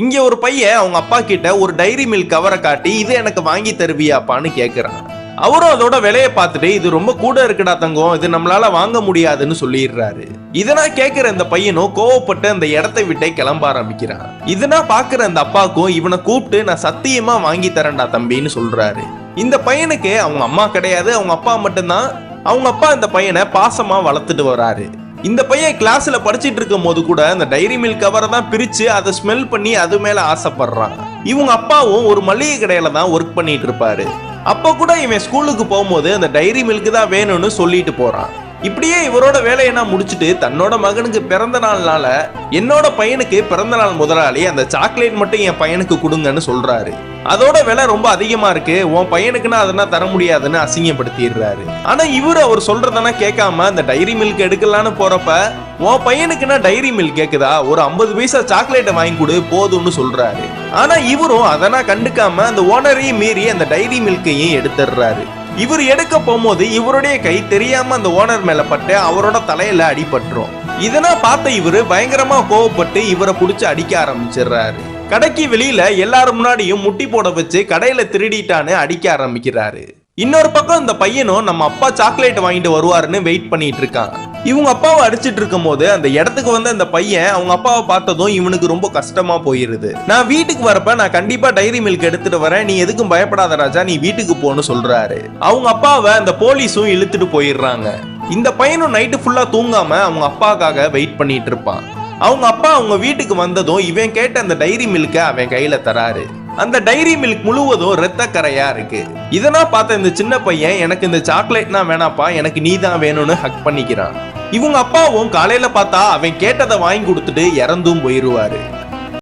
இங்க ஒரு பையன் அவங்க அப்பா கிட்ட ஒரு டைரி மில்க் கவரை காட்டி இது எனக்கு வாங்கி தருவியாப்பான்னு கேக்குறான். அவரும் அதோட விலையை பார்த்துட்டு இது ரொம்ப கூட இருக்குடா தங்கம் இது நம்மளால வாங்க முடியாதுன்னு சொல்லிடுறாரு. இதனா கேக்குற இந்த பையனும் கோவப்பட்டு அந்த இடத்தை விட்டே கிளம்ப ஆரம்பிக்கிறான். இதனா பாக்குற அந்த அப்பாவுக்கும் இவனை கூப்பிட்டு நான் சத்தியமா வாங்கி தரேன்டா தம்பின்னு சொல்றாரு. இந்த பையனுக்கு அவங்க அம்மா கிடையாது அவங்க அப்பா மட்டும்தான். அவங்க அப்பா இந்த பையனை பாசமா வளர்த்துட்டு வராரு. இந்த பையன் கிளாஸ்ல படிச்சிட்டு இருக்கும் போது கூட அந்த டைரி மில்க் கவரை தான் பிரிச்சு அதை ஸ்மெல் பண்ணி அது மேல ஆசைப்படுறான். இவங்க அப்பாவும் ஒரு மளிகை கடையில தான் ஒர்க் பண்ணிட்டு இருப்பாரு அப்ப கூட இவன் ஸ்கூலுக்கு போகும்போது அந்த டைரி மில்க் தான் வேணும்னு சொல்லிட்டு போறான். இப்படியே இவரோட வேலையெல்லாம் முடிச்சுட்டு தன்னோட மகனுக்கு பிறந்த நாள்னால என்னோட பையனுக்கு பிறந்த நாள் முதலாளி அந்த சாக்லேட் மட்டும் என் பையனுக்கு கொடுங்கன்னு சொல்றாரு. அதோட விலை ரொம்ப அதிகமா இருக்கு. உன் பையனுக்குன்னா அதெல்லாம் தர முடியாதுன்னு அசிங்கப்படுத்திடுறாரு. ஆனா இவர் அவர் சொல்றதெல்லாம் கேட்காம அந்த டைரி மில்க் எடுக்கலான்னு போறப்ப உன் பையனுக்குன்னா டைரி மில்க் கேக்குதா? ஒரு ஐம்பது பைசா சாக்லேட்டை வாங்கி கொடு போதும்னு சொல்றாரு. ஆனா இவரும் அதெல்லாம் கண்டுக்காம அந்த ஓனரையும் மீறி அந்த டைரி மில்கையும் எடுத்துடுறாரு. இவர் எடுக்க போகும்போது இவருடைய கை தெரியாம அந்த ஓனர் மேல பட்டு அவரோட தலையில அடிபட்டுரும். இதனா பார்த்த இவரு பயங்கரமா கோவப்பட்டு இவரை புடிச்சு அடிக்க ஆரம்பிச்சிடுறாரு. கடைக்கு வெளியில எல்லாரும் முன்னாடியும் முட்டி போட வச்சு கடையில திருடிட்டான்னு அடிக்க ஆரம்பிக்கிறாரு. இன்னொரு பக்கம் இந்த பையனும் நம்ம அப்பா சாக்லேட் வாங்கிட்டு வருவாருன்னு வெயிட் பண்ணிட்டு இருக்கான். இவங்க அப்பாவை அடிச்சிட்டு இருக்கும் போது அந்த இடத்துக்கு வந்த அந்த பையன் அவங்க அப்பாவை பார்த்ததும் இவனுக்கு ரொம்ப கஷ்டமா போயிருது. நான் வீட்டுக்கு வரப்ப நான் கண்டிப்பா டைரி மில்க் எடுத்துட்டு வரேன். நீ எதுக்கும் பயப்படாத ராஜா நீ வீட்டுக்கு போன்னு சொல்றாரு. அவங்க அப்பாவை அந்த போலீஸும் இழுத்துட்டு போயிடுறாங்க. இந்த பையனும் நைட்டு ஃபுல்லா தூங்காம அவங்க அப்பாக்காக வெயிட் பண்ணிட்டு இருப்பான். அவங்க அப்பா அவங்க வீட்டுக்கு வந்ததும் இவன் கேட்ட அந்த டைரி மில்கை அவன் கையில தராரு. அந்த டைரி மில்க் முழுவதும் ரத்த கரையா இருக்கு. இதனா பார்த்த இந்த சின்ன பையன் எனக்கு இந்த சாக்லேட்னா வேணாப்பா எனக்கு நீ தான் வேணும்னு ஹக் பண்ணிக்கிறான். இவங்க அப்பாவும் காலையில பார்த்தா அவன் கேட்டதை வாங்கி கொடுத்துட்டு இறந்தும் போயிருவாரு.